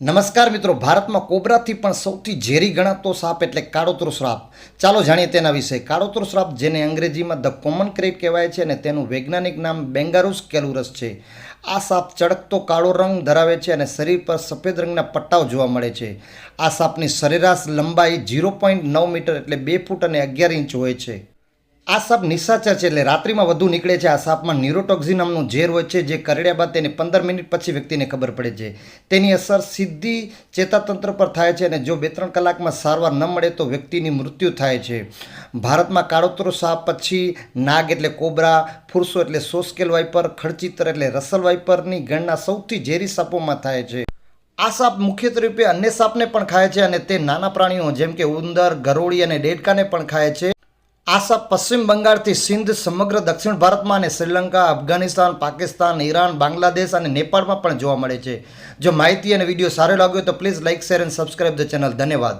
નમસ્કાર મિત્રો, ભારતમાં કોબરાથી પણ સૌથી ઝેરી ગણાતો સાપ એટલે કાળોતરો શ્રાપ. ચાલો જાણીએ તેના વિશે. કાળોતરો શ્રાપ જેને અંગ્રેજીમાં ધ કોમન ક્રેપ કહેવાય છે અને તેનું વૈજ્ઞાનિક નામ બેંગારુસ કેલુરસ છે. આ સાપ ચળકતો કાળો રંગ ધરાવે છે અને શરીર પર સફેદ રંગના પટ્ટાઓ જોવા મળે છે. આ સાપની સરેરાશ લંબાઈ ઝીરો પોઈન્ટ નવ મીટર એટલે બે ફૂટ અને અગિયાર ઇંચ હોય છે. આ સાપ નિશાચર છે એટલે રાત્રિમાં વધુ નીકળે છે. આ સાપમાં ન્યુરોટોક્ઝી નામનું ઝેર હોય છે, જે કરડ્યા બાદ તેને પંદર મિનિટ પછી વ્યક્તિને ખબર પડે છે. તેની અસર સીધી ચેતાતંત્ર પર થાય છે અને જો બે ત્રણ કલાકમાં સારવાર ન મળે તો વ્યક્તિની મૃત્યુ થાય છે. ભારતમાં કાળોતરો સાપ પછી નાગ એટલે કોબરા, ફુરસો એટલે સોસ્કેલ વાઇપર ખડચિત્ર એટલે રસલ વાઇપરની ગણના સૌથી ઝેરી સાપોમાં થાય છે. આ સાપ મુખ્યત્વે રૂપે અન્ય સાપને પણ ખાય છે અને તે નાના પ્રાણીઓ જેમ કે ઉંદર, ગરોળી અને ડેડકાને પણ ખાય છે. આ સાપ પશ્ચિમ બંગાળથી સિંધ, સમગ્ર દક્ષિણ ભારતમાં અને શ્રીલંકા, અફઘાનિસ્તાન, પાકિસ્તાન, ઈરાન, બાંગ્લાદેશ અને નેપાળમાં પણ જોવા મળે છે. જો માહિતી અને વીડિયો સારો લાગ્યો તો please like share and subscribe the channel ધન્યવાદ.